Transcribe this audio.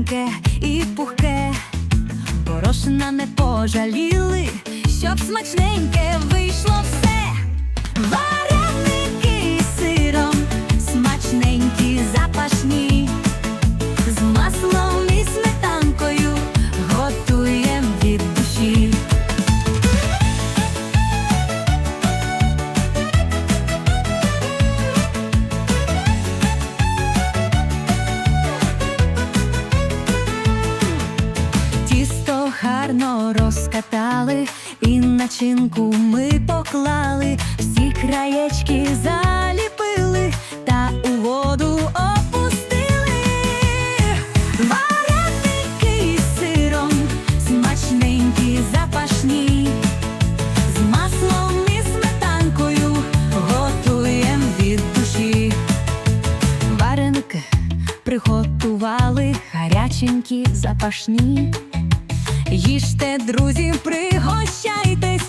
м'ягеньке і пухке, порошина не пожаліли, щоб смачненьке вийшло все. Вареники з сиром, смачненькі запашні. Гарно розкатали, і начинку ми поклали, всі краєчки заліпили та у воду опустили. Вареники з сиром, смачненькі, запашні, з маслом і сметанкою готуєм від душі. Вареники приготували гаряченькі, запашні їжте, друзі, пригощайтесь.